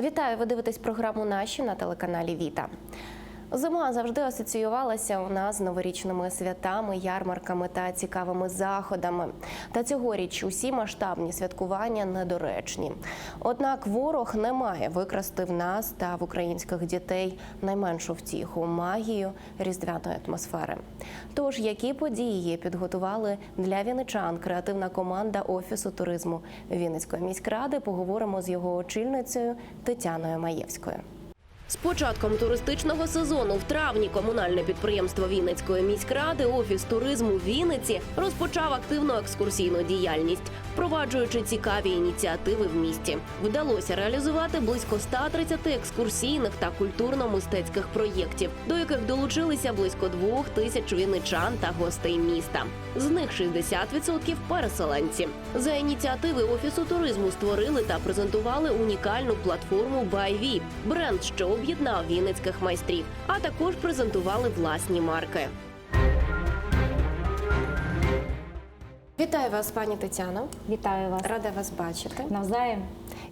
Вітаю! Ви дивитесь програму Наші на телеканалі Віта. Зима завжди асоціювалася у нас з новорічними святами, ярмарками та цікавими заходами. Та цьогоріч усі масштабні святкування недоречні. Однак ворог не має викрасти в нас та в українських дітей найменшу втіху магію різдвяної атмосфери. Тож, які події підготували для вінничан креативна команда офісу туризму Вінницької міськради, поговоримо з його очільницею Тетяною Маєвською. З початком туристичного сезону в травні комунальне підприємство Вінницької міськради офіс туризму Вінниці розпочав активну екскурсійну діяльність, впроваджуючи цікаві ініціативи в місті. Вдалося реалізувати близько 130 екскурсійних та культурно-мистецьких проєктів, до яких долучилися близько двох тисяч вінничан та гостей міста. З них 60% – переселенці. За ініціативи офісу туризму створили та презентували унікальну платформу BuyVip – бренд, що об'єднав вінницьких майстрів, а також презентували власні марки. Вітаю вас, пані Тетяно. Вітаю вас Рада вас бачити. навзаєм.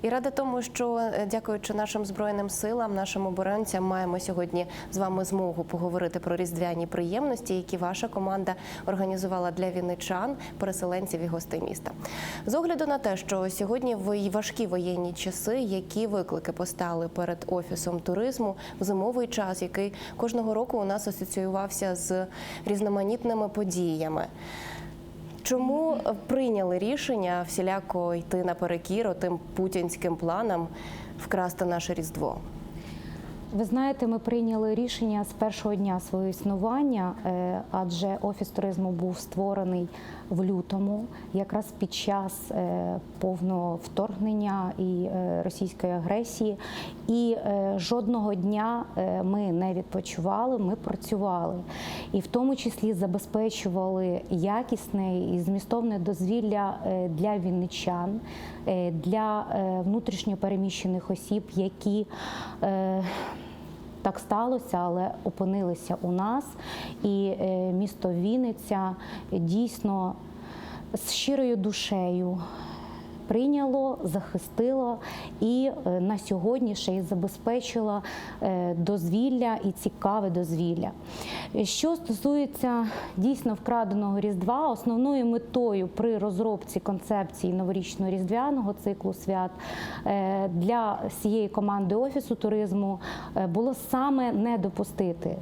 І рада тому, що е, дякуючи нашим збройним силам, нашим оборонцям, маємо сьогодні з вами змогу поговорити про різдвяні приємності, які ваша команда організувала для вінничан, переселенців і гостей міста. З огляду на те, що сьогодні в важкі воєнні часи, які виклики постали перед офісом туризму в зимовий час, який кожного року у нас асоціювався з різноманітними подіями. Чому е, прийняли рішення всіляко йти наперекір тим путінським планам вкрасти наше різдво? Ви знаєте, ми прийняли рішення з першого дня свого існування, е, адже офіс туризму був створений в лютому, якраз під час е, повного вторгнення і е, російської агресії. І е, жодного дня ми не відпочивали, ми працювали. І в тому числі забезпечували якісне і змістовне дозвілля для вінничан, для е, внутрішньо переміщених осіб, які так сталося, але опинилися у нас. І е, місто Вінниця дійсно з щирою душею. Прийняло, захистило і е, на сьогодні ще й забезпечило е, дозвілля і цікаве дозвілля. Що стосується дійсно вкраденого різдва, основною метою при розробці концепції новорічно-різдвяного циклу свят е, для всієї команди офісу туризму е, було саме не допустити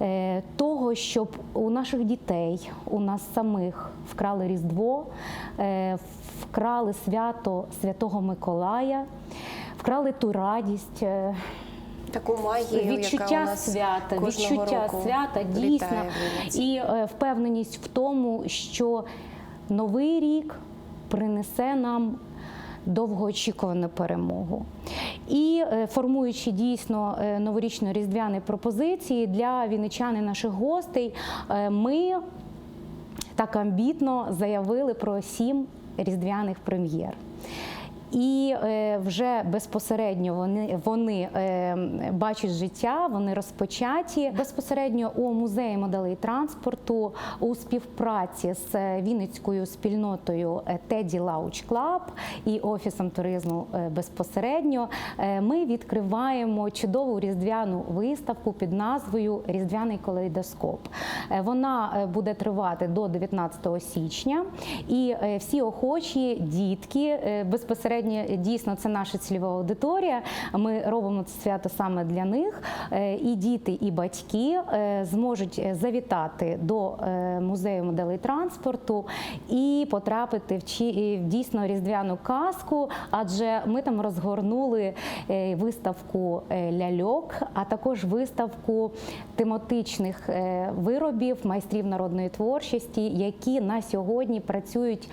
е, того, щоб у наших дітей, у нас самих вкрали Різдво, вкрали свято Святого Миколая, вкрали ту радість. Таку магію, яка у нас свята, відчуття року свята дійсно і е, впевненість в тому, що новий рік принесе нам довгоочікувану перемогу. І е, формуючи дійсно е, новорічно-різдвяні пропозиції для вінничан і наших гостей, ми так амбітно заявили про сім різдвяних прем'єр. І е, вже безпосередньо вони, вони е, бачать життя, вони розпочаті безпосередньо у музеї моделей транспорту у співпраці з е, Вінницькою спільнотою Теді Лауч Клаб і офісом туризму безпосередньо. Ми відкриваємо чудову різдвяну виставку під назвою Різдвяний калейдоскоп. Вона буде тривати до 19 січня, і всі охочі дітки е, безпосередньо дійсно це наша цільова аудиторія. Ми робимо це свято саме для них. Е, І діти, і батьки е, зможуть е, завітати до музею моделей транспорту і потрапити в дійсно різдвяну казку, адже ми там розгорнули виставку ляльок, а також виставку тематичних виробів майстрів народної творчості, які на сьогодні працюють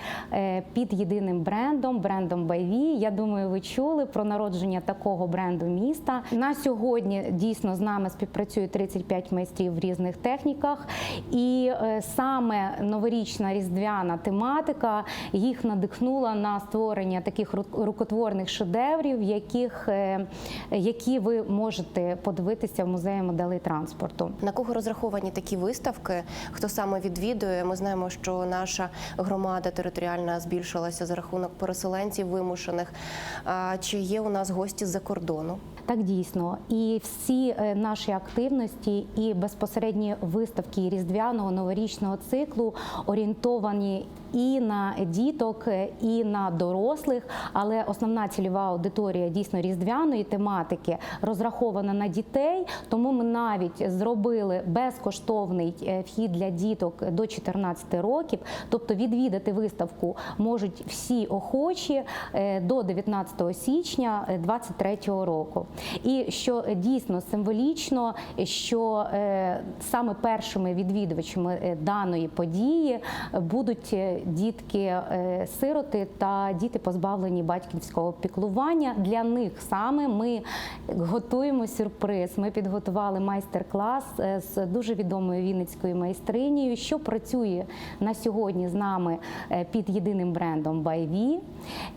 під єдиним брендом, брендом Байві. Я думаю, ви чули про народження такого бренду міста. На сьогодні дійсно з нами співпрацює 35 майстрів в різних техніках, і е, саме новорічна різдвяна тематика їх надихнула на створення таких ру- рукотворних шедеврів, яких, е, які ви можете подивитися в музеї моделей транспорту. На кого розраховані такі виставки? Хто саме відвідує? Ми знаємо, що наша громада територіальна збільшилася за рахунок переселенців вимушених. Запрошених. Чи є у нас гості з-за кордону? Так дійсно, і всі е, наші активності і безпосередні виставки різдвяного новорічного циклу орієнтовані і на діток, е, і на дорослих. Але основна цільова аудиторія дійсно різдвяної тематики розрахована на дітей. Тому ми навіть зробили безкоштовний е, вхід для діток до 14 років. Тобто відвідати виставку можуть всі охочі е, до 19 січня 2023 року. І що дійсно символічно, що е, саме першими відвідувачами е, даної події будуть е, дітки-сироти та діти, позбавлені батьківського піклування. Для них саме ми готуємо сюрприз. Ми підготували майстер-клас е, з дуже відомою вінницькою майстринею, що працює на сьогодні з нами е, під єдиним брендом Байві.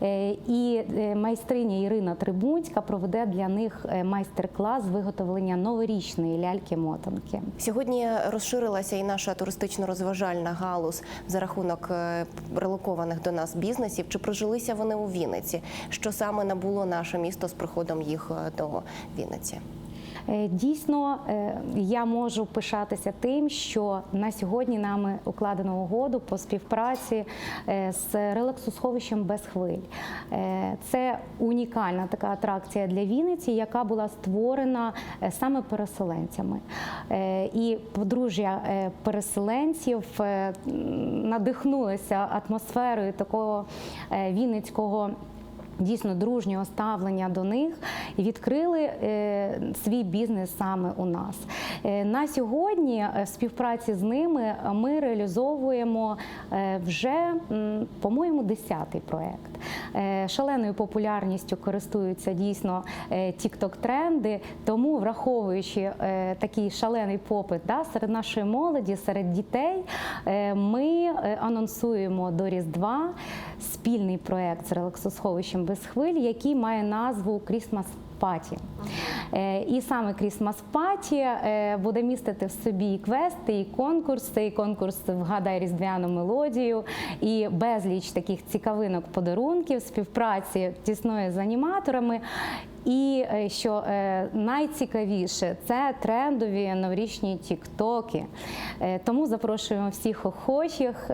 Е, І е, майстриня Ірина Трибунська проведе для них е, майстер-клас виготовлення новорічної ляльки-мотанки. Сьогодні розширилася і наша туристично-розважальна галузь за рахунок е, релокованих до нас бізнесів. Чи прожилися вони у Вінниці? Що саме набуло наше місто з приходом їх е, до Вінниці? Е, Дійсно, е, я можу пишатися тим, що на сьогодні нами укладено угоду по співпраці е, з релаксосховищем без хвиль. Це унікальна така атракція для Вінниці, яка була створена саме переселенцями. І подружжя переселенців надихнулися атмосферою такого вінницького. Дійсно дружнього ставлення до них і відкрили е, свій бізнес саме у нас. Е, на сьогодні е, в співпраці з ними ми реалізовуємо вже, по-моєму, десятий проект. Шаленою популярністю користуються дійсно тікток тренди, тому враховуючи такий шалений попит да, серед нашої молоді, серед дітей, ми анонсуємо до Різдва спільний проект з релаксосховищем без хвиль, який має назву Крісмас Паті. Е, І саме Крісмас Паті е, буде містити в собі і квести, і конкурси, і конкурс вгадай різдвяну мелодію, і безліч таких цікавинок подарунків, співпраці тісної з аніматорами. І е, що е, найцікавіше, це трендові новорічні тіктоки. Е, Тому запрошуємо всіх охочих,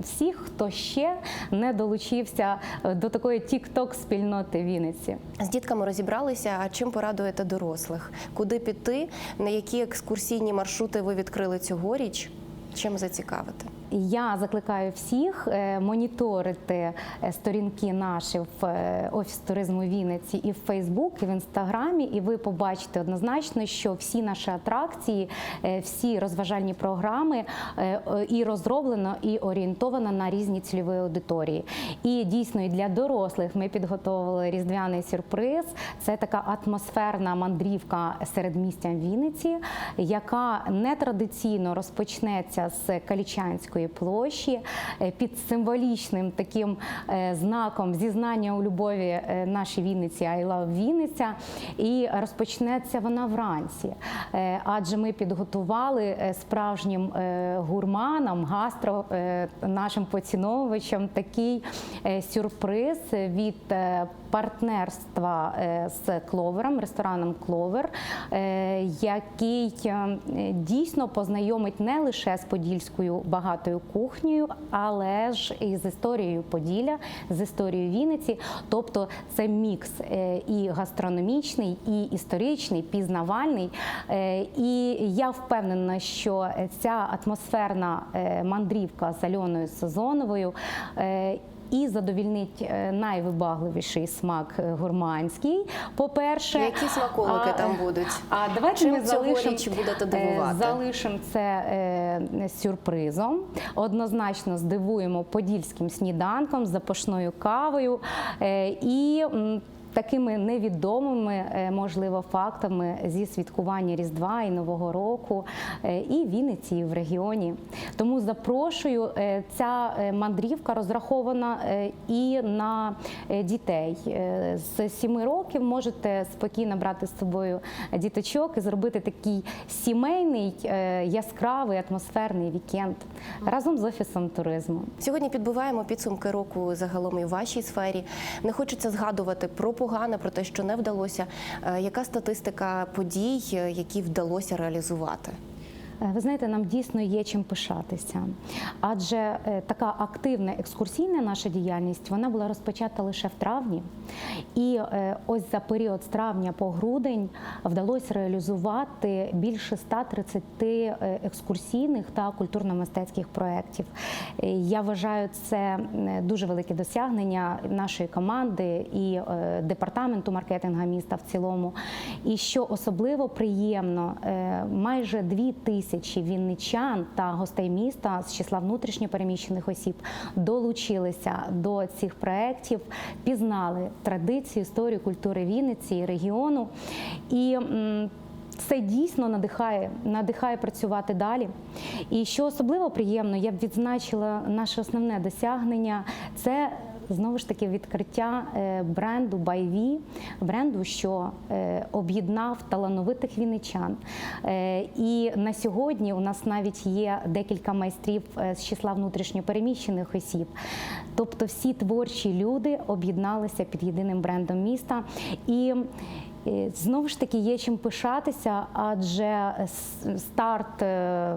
всіх, хто ще не долучився до такої тікток-спільноти Вінниці. З дітками розібралися. А чим порадуєте дорослих? Куди піти? На які екскурсійні маршрути ви відкрили цьогоріч? Чим зацікавити? Я закликаю всіх е, моніторити е, сторінки наші в е, офіс туризму Вінниці і в Фейсбук, і в інстаграмі, і ви побачите однозначно, що всі наші атракції, всі розважальні програми і розроблено, і орієнтовано на різні цільові аудиторії. І дійсно і для дорослих ми підготовили різдвяний сюрприз. Це така атмосферна мандрівка серед містям Вінниці, яка нетрадиційно розпочнеться з Калічанської площі е, під символічним таким е, знаком зізнання у любові е, нашій Вінниці I love Вінниця. І розпочнеться вона вранці. Адже ми підготували справжнім гурманам, гастро нашим поціновувачам такий сюрприз від партнерства з Кловером, рестораном Кловер, який дійсно познайомить не лише з подільською багатою кухнею, але ж і з історією Поділля, з історією Вінниці. Тобто це мікс е, і гастрономічний, і історичний, пізнавальний. Е, І я впевнена, що ця атмосферна е, мандрівка з Альоною Сезоновою. І задовільнить е, найвибагливіший смак е, гурманський. По-перше, Які смаколики а, там будуть? А давайте Чим ми залишимо цьогоріч будете дивувати? е, залишимо це е, сюрпризом. Однозначно здивуємо подільським сніданком, запашною кавою е, і. Такими невідомими, е, можливо, фактами зі святкування Різдва і Нового року е, і Вінниці, і в регіоні. Тому запрошую. Е, Ця мандрівка розрахована і на дітей. З 7 років можете спокійно брати з собою діточок і зробити такий сімейний, яскравий, атмосферний вікенд разом з офісом туризму. Сьогодні підбиваємо підсумки року загалом і в вашій сфері. Не хочеться згадувати про погане, про те, що не вдалося. Е, Яка статистика подій, е, які вдалося реалізувати? Е, Ви знаєте, нам дійсно є чим пишатися, адже е, така активна екскурсійна наша діяльність вона була розпочата лише в травні, і е, ось за період з травня по грудень вдалося реалізувати більше 130 е, екскурсійних та культурно-мистецьких проєктів. Я вважаю, це дуже велике досягнення нашої команди і департаменту маркетинга міста в цілому. І що особливо приємно, майже дві тисячі вінничан та гостей міста з числа внутрішньопереміщених осіб долучилися до цих проєктів, пізнали традицію, історію, культури Вінниці і регіону. І це дійсно надихає, надихає працювати далі. І що особливо приємно, я б відзначила наше основне досягнення це. Знову ж таки, відкриття е, бренду Байві, бренду, що е, об'єднав талановитих вінничан. Е, І на сьогодні у нас навіть є декілька майстрів з числа внутрішньопереміщених осіб. Тобто всі творчі люди об'єдналися під єдиним брендом міста. І Знову ж таки, є чим пишатися, адже старт е,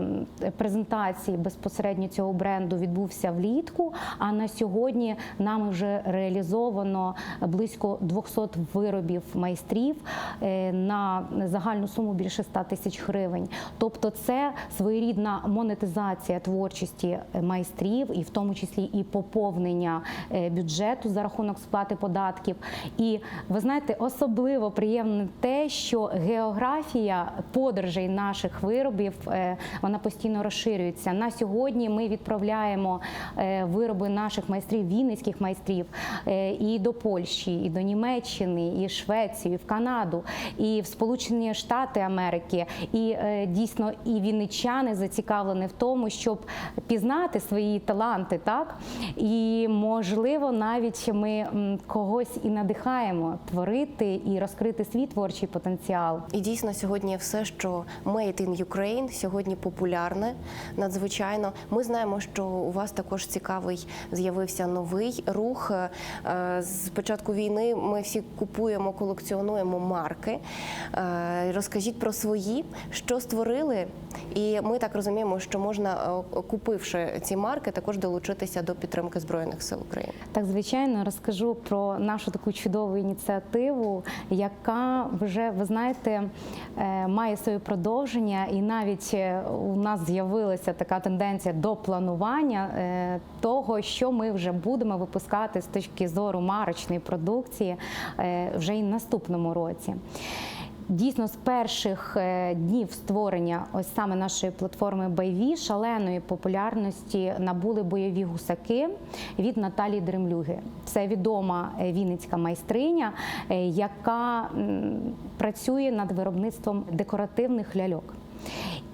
презентації безпосередньо цього бренду відбувся влітку. А на сьогодні нами вже реалізовано близько 200 виробів майстрів е, на загальну суму більше 100 тисяч гривень. Тобто, це своєрідна монетизація творчості майстрів, і в тому числі і поповнення е, бюджету за рахунок сплати податків. І ви знаєте, особливо приємно те, що географія подорожей наших виробів е, вона постійно розширюється. На сьогодні ми відправляємо е, вироби наших майстрів, вінницьких майстрів е, і до Польщі, і до Німеччини, і Швецію, і в Канаду, і в Сполучені Штати Америки. І дійсно і вінничани зацікавлені в тому, щоб пізнати свої таланти, так і можливо навіть ми когось і надихаємо творити і розкрити свій творчий потенціал. І дійсно сьогодні все, що Made in Ukraine, сьогодні популярне надзвичайно. Ми знаємо, що у вас також цікавий з'явився новий рух. Е, З початку війни ми всі купуємо, колекціонуємо марки. Е, Розкажіть про свої, що створили, і ми так розуміємо, що можна, е, купивши ці марки, також долучитися до підтримки збройних сил України. Так, звичайно, розкажу про нашу таку чудову ініціативу, яка вже ви знаєте е, має своє продовження, і навіть е, у нас з'явилася така тенденція до планування е, того, що ми вже будемо випускати з точки зору марочної продукції вже в наступному році. Дійсно, з перших е, днів створення ось саме нашої платформи Байві шаленої популярності набули бойові гусаки від Наталії Дремлюги. Це відома е, вінницька майстриня, е, яка працює над виробництвом декоративних ляльок.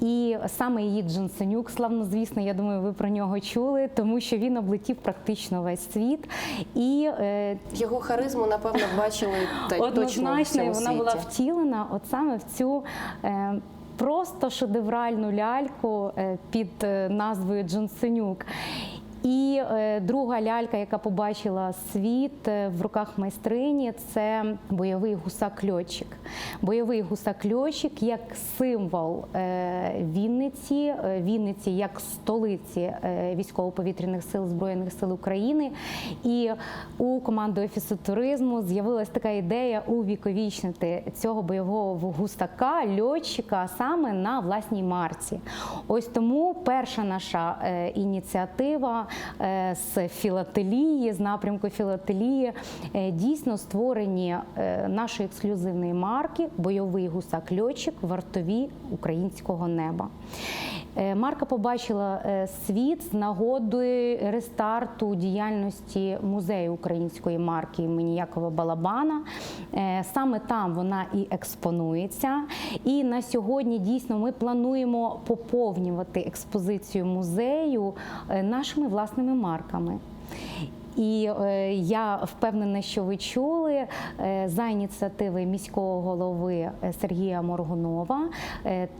І саме її Дженсенюк, славно звісно, я думаю, ви про нього чули, тому що він облетів практично весь світ. І е, Його харизму, напевно, бачили та Однозначно, вона була втілена от саме в цю. Е, Просто шедевральну ляльку е, під назвою Джонсенюк. І е, друга лялька, яка побачила світ е, в руках майстрині, це бойовий гусак-льотчик. Бойовий гусак-льотчик як символ е, Вінниці, Вінниці як столиці військово-повітряних сил Збройних сил України. І у команди офісу туризму з'явилась така ідея увіковічнити цього бойового гусака, льотчика саме на власній марці. Ось тому перша наша ініціатива з філателії, з напрямку філателії. Е, Дійсно створені е, нашої ексклюзивної марки Бойовий гусак льотчик вартові українського неба. Е, Марка побачила е, світ з нагоди рестарту діяльності музею української марки імені Якова Балабана. Е, Саме там вона і експонується. І на сьогодні дійсно ми плануємо поповнювати експозицію музею е, нашими власними марками. І е, я впевнена, що ви чули е, за ініціативи міського голови е, Сергія Моргунова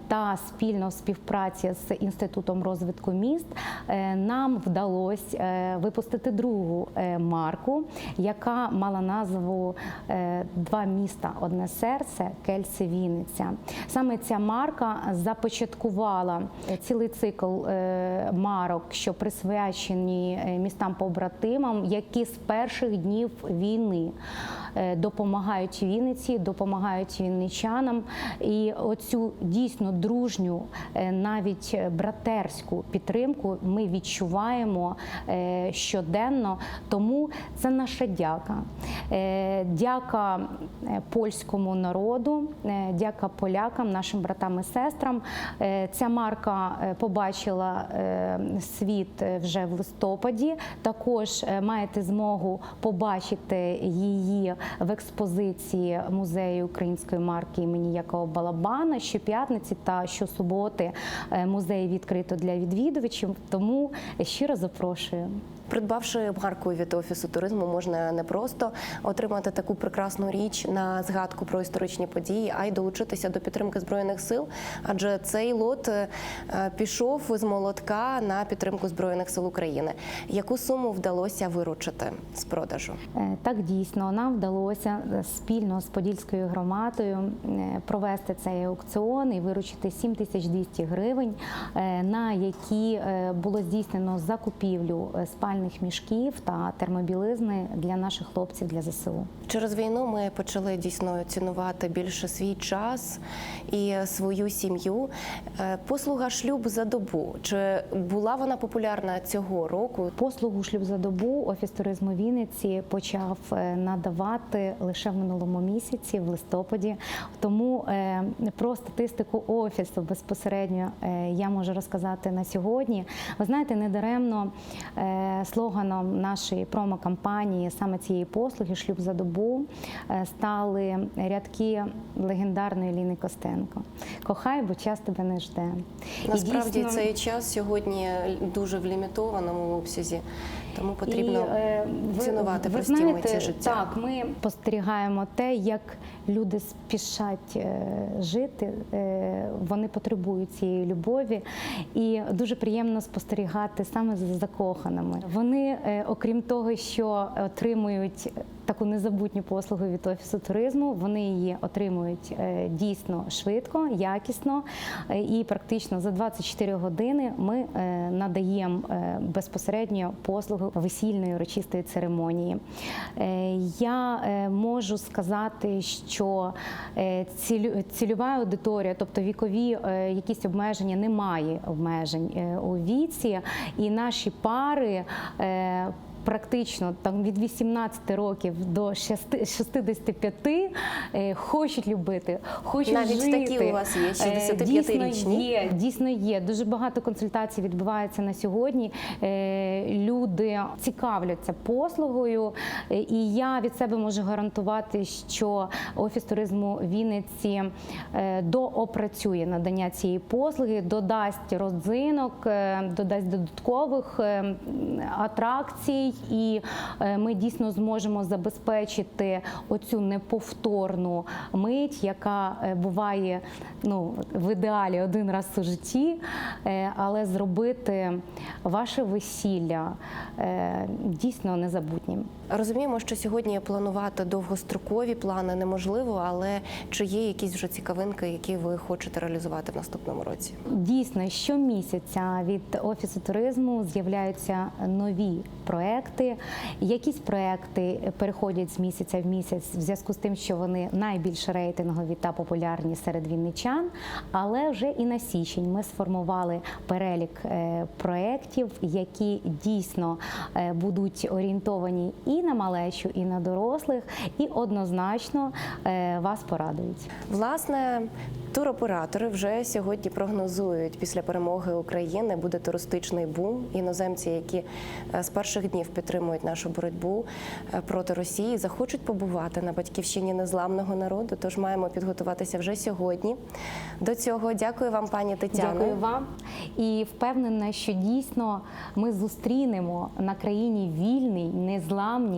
та спільно в співпраці з інститутом розвитку міст нам вдалося випустити другу марку, яка мала назву Два міста, одне серце, Кельце Вінниця. Саме ця марка започаткувала цілий цикл марок, що присвячені містам побратимам, які з перших днів війни допомагають Вінниці, допомагають вінничанам. І оцю дійсно дружню, е, навіть братерську підтримку ми відчуваємо е, щоденно. Тому це наша дяка. Е, Дяка е, польському народу, е, дяка полякам, нашим братам і сестрам. Е, Ця марка е, побачила е, світ е, вже в листопаді. Також е, маєте змогу побачити її в експозиції музею української марки імені Якова Балабана щоп'ятниці та щосуботи е, музей відкрито для відвідувачів. Тому щиро запрошую. Придбавши марку від офісу туризму, можна не просто отримати таку прекрасну річ на згадку про історичні події, а й долучитися до підтримки збройних сил. Адже цей лот е, пішов з молотка на підтримку збройних сил України. Яку суму вдалося виручити з продажу? Е, Так дійсно нам вдалося е, спільно з Подільською громадою провести цей аукціон і виручити 7200 гривень, на які було здійснено закупівлю е, спальних мішків та термобілизни для наших хлопців для ЗСУ. Через війну ми почали дійсно цінувати більше свій час і свою сім'ю. Е, Послуга шлюб за добу. Чи була вона популярна цього року? Послугу шлюб за добу офіс туризму Вінниці почав е, надавати лише в минулому місяці, в листопаді. Тому е, про статистику офісу безпосередньо я можу розказати на сьогодні. Ви знаєте, недаремно слоганом нашої промо-кампанії саме цієї послуги шлюб за добу е, стали рядки легендарної Ліни Костенко. Кохай, бо час тебе не жде. І Насправді дійсно- цей час сьогодні дуже в лімітованому обсязі, тому потрібно І, е, ви- цінувати ви прості знаєте, миті життя. Так, ми спостерігаємо те, як люди спішать е, жити, е, вони потребують цієї любові, і дуже приємно спостерігати саме за закоханими. Вони, е, окрім того, що отримують таку незабутню послугу від офісу туризму, вони її отримують е, дійсно швидко, якісно е, і практично за 24 години ми надаємо безпосередньо послугу весільної урочистої церемонії. Я можу сказати, що цільова аудиторія, тобто вікові якісь обмеження, немає обмежень у віці, і наші пари. Е, Практично там від 18 років до шести- 65 е, хочуть любити, хочуть Навіть жити. такі у вас є, Е, 65-річні? Дійсно є, дійсно є. Дуже багато консультацій відбувається на сьогодні. Е, Люди цікавляться послугою, Е, і я від себе можу гарантувати, що офіс туризму Вінниці е, доопрацює надання цієї послуги, додасть родзинок, е, додасть додаткових е, атракцій, і е, ми дійсно зможемо забезпечити оцю неповторну мить, яка е, буває ну, в ідеалі один раз у житті, е, але зробити ваше весілля дійсно незабутнім. Розуміємо, що сьогодні планувати довгострокові плани неможливо, але чи є якісь вже цікавинки, які ви хочете реалізувати в наступному році? Дійсно, щомісяця від офісу туризму з'являються нові проекти. Якісь проекти переходять з місяця в місяць в зв'язку з тим, що вони найбільш рейтингові та популярні серед вінничан. Але вже і на січень ми сформували перелік е, проєктів, які дійсно е, будуть орієнтовані і на малечу, і на дорослих, і однозначно е, вас порадують. Власне, туроператори вже сьогодні прогнозують після перемоги України буде туристичний бум. Іноземці, які е, з перших днів підтримують нашу боротьбу е, проти Росії, захочуть побувати на батьківщині незламного народу. Тож маємо підготуватися вже сьогодні. До цього дякую вам, пані Тетяно. Дякую вам і впевнена, що дійсно ми зустрінемо на країні вільній, незламній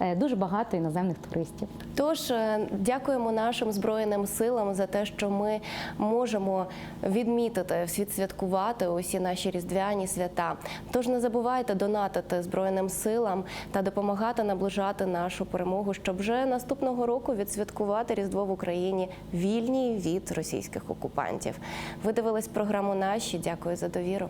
е, дуже багато іноземних туристів. Тож е, дякуємо нашим збройним силам за те, що ми можемо відмітити відсвяткувати усі наші різдвяні свята. Тож не забувайте донатити збройним силам та допомагати наближати нашу перемогу, щоб вже наступного року відсвяткувати Різдво в Україні вільній від російських окупантів. Ви дивились програму наші. Дякую за довіру.